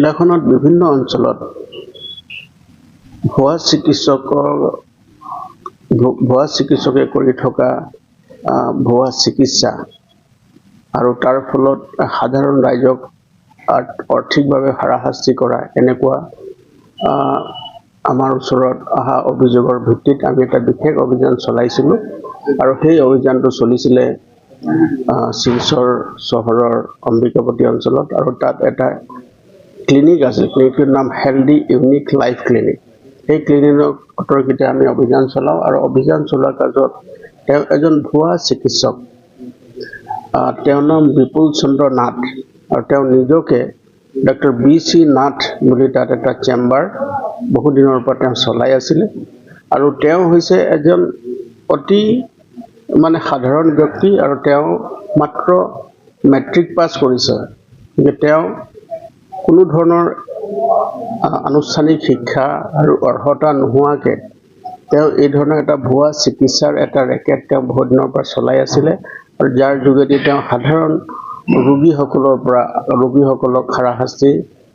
জিলাখনত বিভিন্ন অঞ্চলত ভুৱা চিকিৎসকৰ ভুৱা চিকিৎসকে কৰি থকা ভুৱা চিকিৎসা আৰু তাৰ ফলত সাধাৰণ ৰাইজক আৰ্থ- আৰ্থিকভাৱে হাৰাশাস্তি কৰা এনেকুৱা আমাৰ ওচৰত অহা অভিযোগৰ ভিত্তিত আমি এটা বিশেষ অভিযান চলাইছিলোঁ আৰু সেই অভিযানটো চলিছিলে শিলচৰ চহৰৰ অম্বিকাপতি অঞ্চলত আৰু তাত এটা ক্লিনিক আছিল ক্লিনিকটোৰ নাম হেল্ডি ইউনিক লাইফ ক্লিনিক সেই ক্লিনিকৰ অতৰ্কিতে আমি অভিযান চলাওঁ আৰু অভিযান চলোৱাৰ কাজত তেওঁ এজন ভুৱা চিকিৎসক। তেওঁৰ নাম বিপুল চন্দ্ৰ নাথ আৰু তেওঁ নিজকে ডক্টৰ বি চি নাথ বুলি তাত এটা চেম্বাৰ বহুদিনৰ পৰা তেওঁ চলাই আছিলে। আৰু তেওঁ হৈছে এজন অতি মানে সাধাৰণ ব্যক্তি আৰু তেওঁ মাত্ৰ মেট্ৰিক পাছ কৰিছে। গতিকে তেওঁ কোনো ধৰণৰ আনুষ্ঠানিক শিক্ষা আৰু অৰ্হতা নোহোৱাকৈ তেওঁ এই ধৰণৰ এটা ভুৱা চিকিৎসাৰ এটা ৰেকেট তেওঁ বহুত দিনৰ পৰা চলাই আছিলে আৰু যাৰ যোগেদি তেওঁ সাধাৰণ ৰোগীসকলৰ পৰা ৰোগীসকলক হাৰাশাস্তি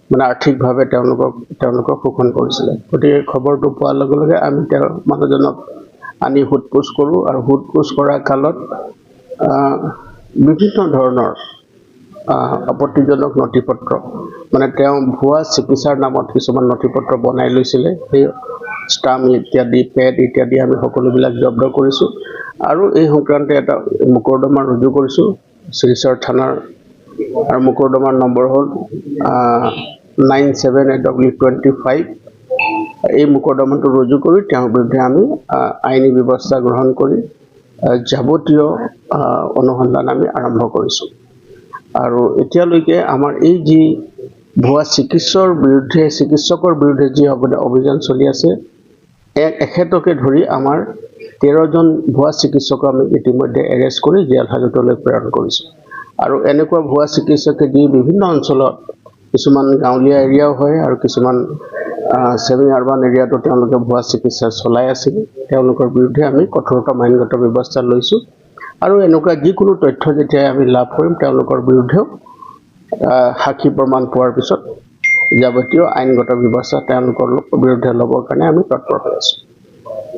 মানে আৰ্থিকভাৱে তেওঁলোকক তেওঁলোকক শোষণ কৰিছিলে। গতিকে খবৰটো পোৱাৰ লগে লগে আমি তেওঁৰ মানুহজনক আনি সোধ পোছ কৰোঁ আৰু সোধ পোছ কৰা কালত বিভিন্ন ধৰণৰ আপত্তিজনক নথি পত্ৰ মানে তেওঁ ভুৱা চিকিৎসাৰ নামত কিছুমান নথি পত্ৰ বনাই লৈছিলে। সেই ষ্টাম্প ইত্যাদি পেড ইত্যাদি আমি সকলোবিলাক জব্দ কৰিছোঁ। আৰু এই সংক্ৰান্তে এটা মোকৰ্দমা ৰুজু কৰিছোঁ। শিলচৰ থানাৰ আৰু মোকৰ্দমাৰ নম্বৰ হ'ল nine seven eight W twenty five. এই মোকৰ্দমাটো ৰুজু কৰি তেওঁৰ বিৰুদ্ধে আমি আইনী ব্যৱস্থা গ্ৰহণ কৰি যাৱতীয় অনুসন্ধান আমি আৰম্ভ কৰিছোঁ। আৰু এতিয়ালৈকে আমাৰ এই যি ভুৱা চিকিৎসকৰ বিৰুদ্ধে চিকিৎসকৰ বিৰুদ্ধে যি অভ- অভিযান চলি আছে, এক, এখেতকে ধৰি আমাৰ তেৰজন ভুৱা চিকিৎসকক আমি ইতিমধ্যে এৰেষ্ট কৰি জেল হাজতলৈ প্ৰেৰণ কৰিছোঁ। আৰু এনেকুৱা ভুৱা চিকিৎসকে দি বিভিন্ন অঞ্চলত কিছুমান গাঁৱলীয়া এৰিয়াও হয় আৰু কিছুমান ছেমি আৰ্বান এৰিয়াতো তেওঁলোকে ভুৱা চিকিৎসা চলাই আছিল তেওঁলোকৰ বিৰুদ্ধে আমি কঠোৰতম আইনগত ব্যৱস্থা লৈছোঁ। আৰু এনেকুৱা যিকোনো তথ্য যেতিয়াই আমি লাভ কৰিম তেওঁলোকৰ বিৰুদ্ধেও সাক্ষী প্ৰমাণ পোৱাৰ পিছত যাৱতীয় আইনগত ব্যৱস্থা তেওঁলোকৰ বিৰুদ্ধে ল'বৰ কাৰণে আমি তৎপৰ হৈ আছোঁ।